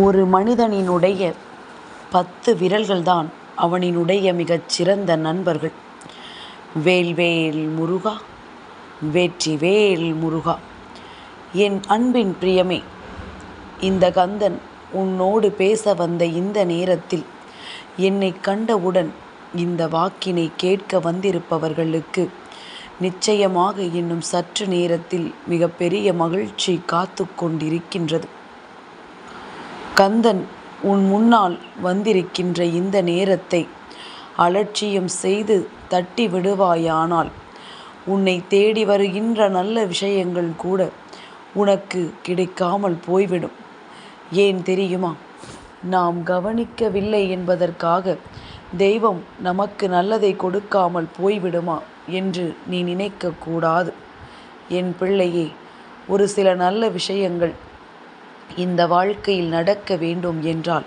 ஒரு மனிதனினுடைய பத்து விரல்கள்தான் அவனினுடைய மிகச் சிறந்த நண்பர்கள். வேல்வேல் முருகா வெற்றிவேல் முருகா என் அன்பின் பிரியமே இந்த கந்தன் உன்னோடு பேச வந்த இந்த நேரத்தில் என்னைக் கண்டவுடன் இந்த வாக்கினை கேட்க வந்திருப்பவர்களுக்கு நிச்சயமாக இன்னும் சற்று நேரத்தில் மிகப்பெரிய மகிழ்ச்சி காத்து கொண்டிருக்கின்றது. கந்தன் உன் முன்னால் வந்திருக்கின்ற இந்த நேரத்தை அலட்சியம் செய்து தட்டி விடுவாயானால் உன்னை தேடி வருகின்ற நல்ல விஷயங்கள் கூட உனக்கு கிடைக்காமல் போய்விடும். ஏன் தெரியுமா? நாம் கவனிக்கவில்லை என்பதற்காக தெய்வம் நமக்கு நல்லதை கொடுக்காமல் போய்விடுமா என்று நீ நினைக்கக்கூடாது என் பிள்ளையே ஒரு சில நல்ல விஷயங்கள் இந்த வாழ்க்கையில் நடக்க வேண்டும் என்றால்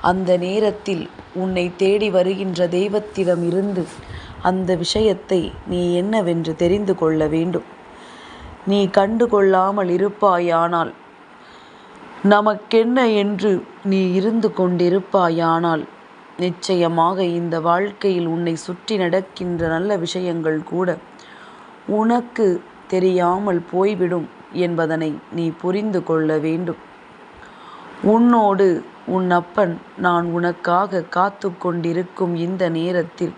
அந்த நேரத்தில் உன்னை தேடி வருகின்ற தெய்வத்திடம் இருந்து அந்த விஷயத்தை நீ என்னவென்று தெரிந்து கொள்ள வேண்டும். நீ கண்டு கொள்ளாமல் இருப்பாயானால் நமக்கென்ன என்று நீ இருந்து கொண்டிருப்பாயானால் நிச்சயமாக இந்த வாழ்க்கையில் உன்னை சுற்றி நடக்கின்ற நல்ல விஷயங்கள் கூட உனக்கு தெரியாமல் போய்விடும் என்பதனை நீ புரிந்து கொள்ள வேண்டும். உன்னோடு உன் அப்பன் நான் உனக்காக காத்து கொண்டிருக்கும் இந்த நேரத்தில்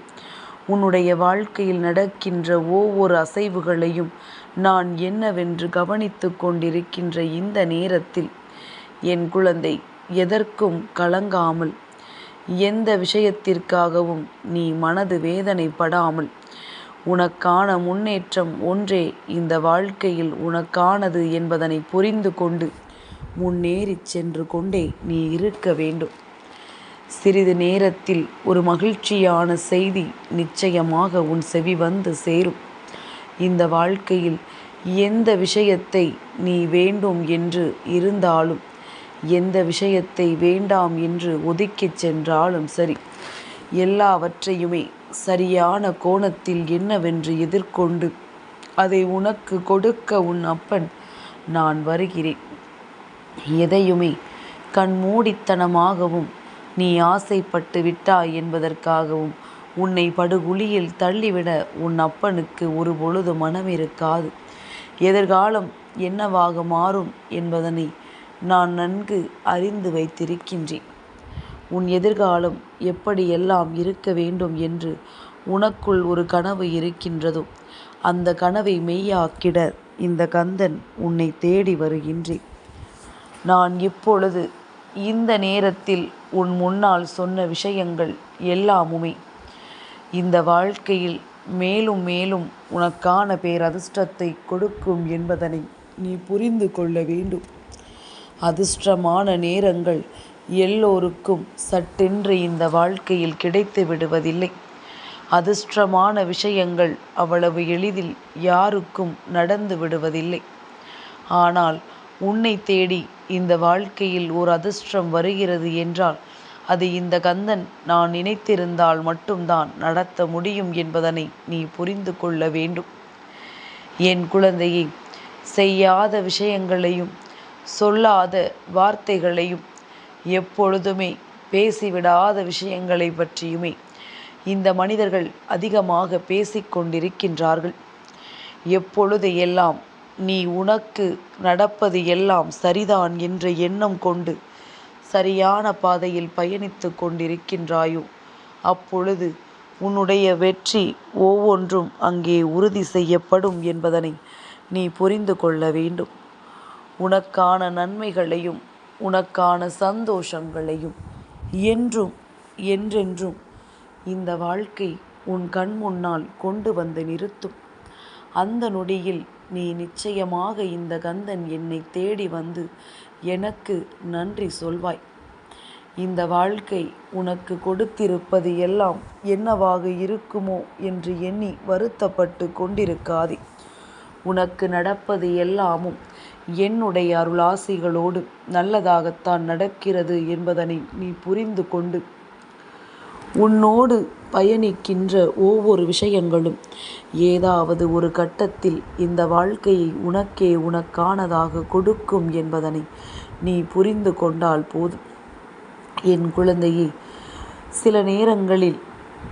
உன்னுடைய வாழ்க்கையில் நடக்கின்ற ஒவ்வொரு அசைவுகளையும் நான் என்னவென்று கவனித்து கொண்டிருக்கின்ற இந்த நேரத்தில் என் குழந்தை எதற்கும் கலங்காமல் எந்த விஷயத்திற்காகவும் நீ மனது வேதனைப்படாமல் உனக்கான முன்னேற்றம் ஒன்றே இந்த வாழ்க்கையில் உனக்கானது என்பதனை புரிந்து கொண்டு முன்னேறிச் சென்று கொண்டே நீ இருக்க வேண்டும். சிறிது நேரத்தில் ஒரு மகிழ்ச்சியான செய்தி நிச்சயமாக உன் செவி வந்து சேரும். இந்த வாழ்க்கையில் எந்த விஷயத்தை நீ வேண்டும் என்று இருந்தாலும் எந்த விஷயத்தை வேண்டாம் என்று ஒதுக்கிச் சென்றாலும் சரி எல்லாவற்றையுமே சரியான கோணத்தில் என்னவென்று எதிர்கொண்டு அதை உனக்கு கொடுக்க உன் அப்பன் நான் வருகிறேன். எதையுமே கண்மூடித்தனமாகவும் நீ ஆசைப்பட்டு விட்டாய் என்பதற்காகவும் உன்னை படுகுழியில் தள்ளிவிட உன் அப்பனுக்கு ஒரு பொழுது மனம் இருக்காது எதிர்காலம் என்னவாக மாறும் என்பதனை நான் நன்கு அறிந்து வைத்திருக்கின்றேன். உன் எதிர்காலம் எப்படியெல்லாம் இருக்க வேண்டும் என்று உனக்குள் ஒரு கனவு இருக்கின்றதோ அந்த கனவை மெய்யாக்கிட இந்த கந்தன் உன்னை தேடி வருகின்றேன். நான் இப்பொழுது இந்த நேரத்தில் உன் முன்னால் சொன்ன விஷயங்கள் எல்லாமுமே இந்த வாழ்க்கையில் மேலும் மேலும் உனக்கான பேரதிர்ஷ்டத்தை கொடுக்கும் என்பதனை நீ புரிந்து கொள்ள வேண்டும். அதிர்ஷ்டமான நேரங்கள் எல்லோருக்கும் சட்டென்று இந்த வாழ்க்கையில் கிடைத்து விடுவதில்லை. அதிர்ஷ்டமான விஷயங்கள் அவ்வளவு எளிதில் யாருக்கும் நடந்து விடுவதில்லை. ஆனால் உன்னை தேடி இந்த வாழ்க்கையில் ஒரு அதிர்ஷ்டம் வருகிறது என்றால் அது இந்த கந்தன் நான் நினைத்திருந்தால் மட்டும்தான் நடத்த முடியும் என்பதனை நீ புரிந்து கொள்ள வேண்டும். என் குழந்தையை செய்யாத விஷயங்களையும் சொல்லாத வார்த்தைகளையும் எப்பொழுதுமே பேசிவிடாத விஷயங்களை பற்றியுமே இந்த மனிதர்கள் அதிகமாக பேசிக்கொண்டிருக்கின்றார்கள் எப்பொழுது எல்லாம் நீ உனக்கு நடப்பது எல்லாம் சரிதான் என்ற எண்ணம் கொண்டு சரியான பாதையில் பயணித்து கொண்டிருக்கின்றாயோ அப்பொழுது உன்னுடைய வெற்றி ஒவ்வொன்றும் அங்கே உறுதி செய்யப்படும் என்பதனை நீ புரிந்து கொள்ள வேண்டும். உனக்கான நன்மைகளையும் உனக்கான சந்தோஷங்களையும் என்றும் என்றென்றும் இந்த வாழ்க்கை உன் கண் முன்னால் கொண்டு வந்து நிறுத்தும். அந்த நொடியில் நீ நிச்சயமாக இந்த கந்தன் என்னை தேடி வந்து எனக்கு நன்றி சொல்வாய். இந்த வாழ்க்கை உனக்கு கொடுத்திருப்பது எல்லாம் என்னவாக இருக்குமோ என்று எண்ணி வருத்தப்பட்டு கொண்டிருக்காதே. உனக்கு நடப்பது எல்லாமும் என்னுடைய அருளாசிகளோடு நல்லதாகத்தான் நடக்கிறது என்பதனை நீ புரிந்து கொண்டு உன்னோடு பயணிக்கின்ற ஒவ்வொரு விஷயங்களும் ஏதாவது ஒரு கட்டத்தில் இந்த வாழ்க்கையை உனக்கே உனக்கானதாக கொடுக்கும் என்பதனை நீ புரிந்து கொண்டால் போதும். என் குழந்தையே சில நேரங்களில்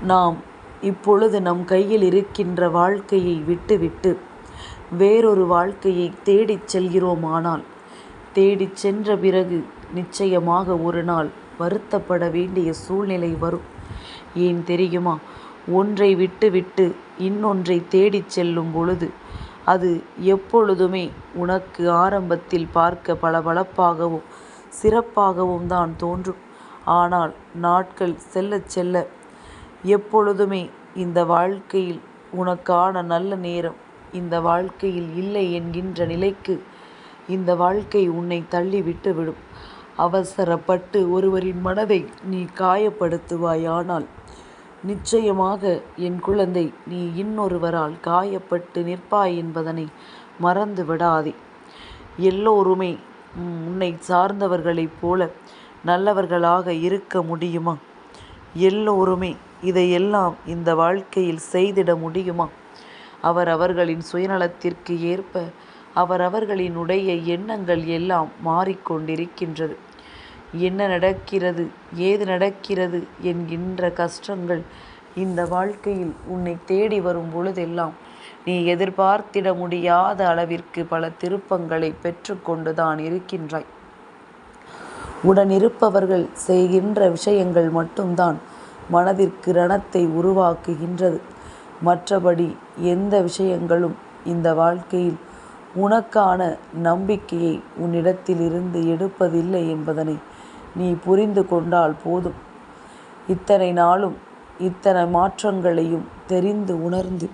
நாம் இப்பொழுது நம் கையில் இருக்கின்ற வாழ்க்கையை விட்டுவிட்டு வேறொரு வாழ்க்கையை தேடிச் செல்கிறோமானால் தேடிச் சென்ற பிறகு நிச்சயமாக ஒரு நாள் வருத்தப்பட வேண்டிய சூழ்நிலை வரும். ஏன் தெரியுமா? ஒன்றை விட்டுவிட்டு இன்னொன்றை தேடிச் செல்லும் பொழுது அது எப்பொழுதுமே உனக்கு ஆரம்பத்தில் பார்க்க பளபளப்பாகவும் சிறப்பாகவும் தான் தோன்றும். ஆனால் நாட்கள் செல்லச் செல்ல எப்பொழுதுமே இந்த வாழ்க்கையில் உனக்கான நல்ல நேரம் இந்த வாழ்க்கையில் இல்லை என்கின்ற நிலைக்கு இந்த வாழ்க்கை உன்னை தள்ளி விட்டுவிடும். அவசரப்பட்டு ஒருவரின் மனதை நீ காயப்படுத்துவாயானால் நிச்சயமாக என் குழந்தை நீ இன்னொருவரால் காயப்பட்டு நிற்பாய் என்பதனை மறந்து விடாதே. எல்லோருமே உன்னை சார்ந்தவர்களைப் போல நல்லவர்களாக இருக்க முடியுமா? எல்லோருமே இதையெல்லாம் இந்த வாழ்க்கையில் செய்திட முடியுமா? அவர் அவர்களின் சுயநலத்திற்கு ஏற்ப அவரவர்களினுடைய எண்ணங்கள் எல்லாம் மாறிக்கொண்டிருக்கின்றது. என்ன நடக்கிறது ஏது நடக்கிறது என்கின்ற கஷ்டங்கள் இந்த வாழ்க்கையில் உன்னை தேடி வரும் பொழுதெல்லாம் நீ எதிர்பார்த்திட முடியாத அளவிற்கு பல திருப்பங்களை பெற்றுக்கொண்டுதான் இருக்கின்றாய். உடனிருப்பவர்கள் செய்கின்ற விஷயங்கள் மட்டும்தான் மனதிற்கு ரணத்தை உருவாக்குகின்றது. மற்றபடி எந்த விஷயங்களும் இந்த வாழ்க்கையில் உனக்கான நம்பிக்கையை உன்னிடத்திலிருந்து எடுப்பதில்லை என்பதனை நீ புரிந்து கொண்டால் போதும். இத்தனை நாளும் இத்தனை மாற்றங்களையும் தெரிந்து உணர்ந்து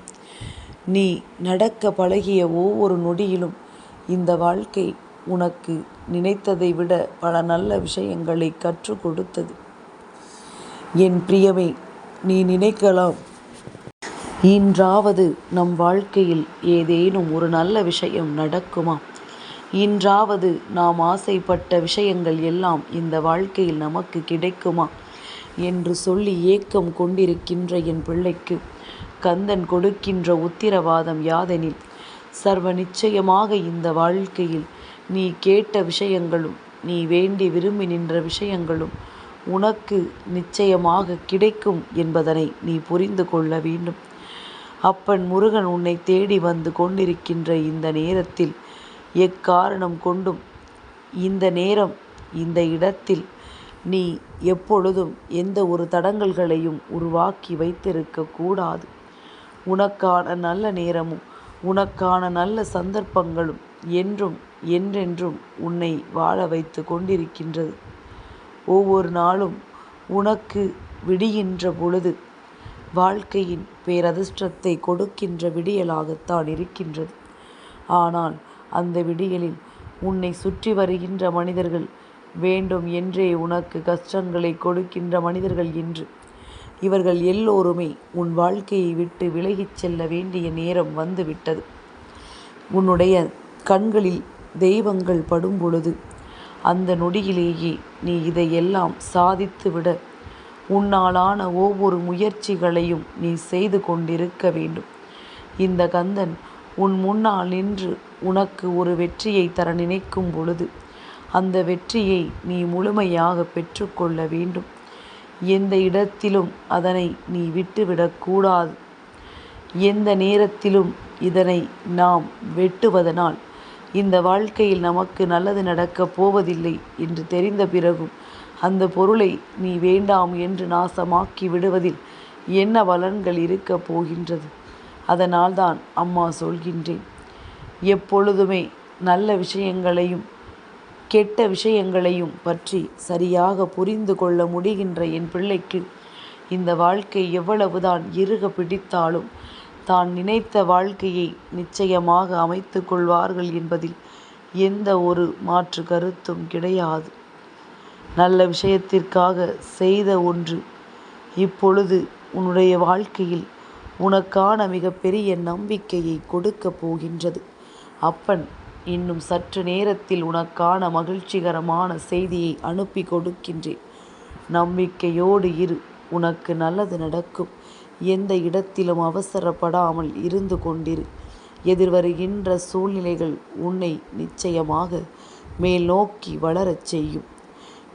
நீ நடக்க பழகிய ஒவ்வொரு நொடியிலும் இந்த வாழ்க்கை உனக்கு நினைத்ததை விட பல நல்ல விஷயங்களை கற்றுக் கொடுத்தது. என் பிரியமே நீ நினைக்கலாம் இன்றாவது நம் வாழ்க்கையில் ஏதேனும் ஒரு நல்ல விஷயம் நடக்குமா? இன்றாவது நாம் ஆசைப்பட்ட விஷயங்கள் எல்லாம் இந்த வாழ்க்கையில் நமக்கு கிடைக்குமா? என்று சொல்லி ஏக்கம் கொண்டிருக்கின்ற என் பிள்ளைக்கு கந்தன் கொடுக்கின்ற உத்திரவாதம் யாதெனில் சர்வ நிச்சயமாக இந்த வாழ்க்கையில் நீ கேட்ட விஷயங்களும் நீ வேண்டி விரும்பி நின்ற விஷயங்களும் உனக்கு நிச்சயமாக கிடைக்கும் என்பதனை நீ புரிந்து கொள்ள வேண்டும். அப்பன் முருகன் உன்னை தேடி வந்து கொண்டிருக்கின்ற இந்த நேரத்தில் எக்காரணம் கொண்டும் இந்த நேரம் இந்த இடத்தில் நீ எப்பொழுதும் எந்த ஒரு தடங்கல்களையும் உருவாக்கி வைத்திருக்க கூடாது. உனக்கான நல்ல நேரமும் உனக்கான நல்ல சந்தர்ப்பங்களும் என்றும் என்றென்றும் உன்னை வாழ வைத்து கொண்டிருக்கின்றது. ஒவ்வொரு நாளும் உனக்கு விடுகின்ற பொழுது வாழ்க்கையின் பேரதிர்ஷ்டத்தை கொடுக்கின்ற விடியலாகத்தான் இருக்கின்றது. ஆனால் அந்த விடியலில் உன்னை சுற்றி வருகின்ற மனிதர்கள் வேண்டும் என்றே உனக்கு கஷ்டங்களை கொடுக்கின்ற மனிதர்கள் என்று இவர்கள் எல்லோருமே உன் வாழ்க்கையை விட்டு விலகிச் செல்ல வேண்டிய நேரம் வந்துவிட்டது. உன்னுடைய கண்களில் தெய்வங்கள் படும் பொழுது அந்த நொடியிலேயே நீ இதையெல்லாம் சாதித்துவிட உன்னாலான ஒவ்வொரு முயற்சிகளையும் நீ செய்து கொண்டிருக்க வேண்டும். இந்த கந்தன் உன் முன்னால் நின்று உனக்கு ஒரு வெற்றியை தர நினைக்கும் பொழுது அந்த வெற்றியை நீ முழுமையாக பெற்றுக்கொள்ள வேண்டும். எந்த இடத்திலும் அதனை நீ விட்டுவிடக்கூடாது எந்த நேரத்திலும் இதனை நாம் வெட்டுவதனால் இந்த வாழ்க்கையில் நமக்கு நல்லது நடக்கப் போவதில்லை என்று தெரிந்த பிறகும் அந்த பொருளை நீ வேண்டாம் என்று நாசமாக்கி விடுவதில் என்ன பலன்கள் இருக்கப் போகின்றது? அதனால்தான் அம்மா சொல்கின்றேன். எப்பொழுதுமே நல்ல விஷயங்களையும் கெட்ட விஷயங்களையும் பற்றி சரியாக புரிந்து கொள்ள முடிகின்ற என் பிள்ளைக்கு இந்த வாழ்க்கை எவ்வளவுதான் இறுக பிடித்தாலும் தான் நினைத்த வாழ்க்கையை நிச்சயமாக அமைத்து கொள்வார்கள் என்பதில் எந்த ஒரு மாற்று கருத்தும் கிடையாது. நல்ல விஷயத்திற்காக செய்த ஒன்று. இப்பொழுது உன்னுடைய வாழ்க்கையில் உனக்கான மிகப்பெரிய நம்பிக்கையை கொடுக்கப் போகின்றது. அப்பன் இன்னும் சற்று நேரத்தில் உனக்கான மகிழ்ச்சிகரமான செய்தியை அனுப்பி கொடுக்கின்றேன். நம்பிக்கையோடு இரு உனக்கு நல்லது நடக்கும். எந்த இடத்திலும் அவசரப்படாமல் இருந்து கொண்டிரு. எதிர்வருகின்ற சூழ்நிலைகள் உன்னை நிச்சயமாக மேல் நோக்கி வளரச் செய்யும்.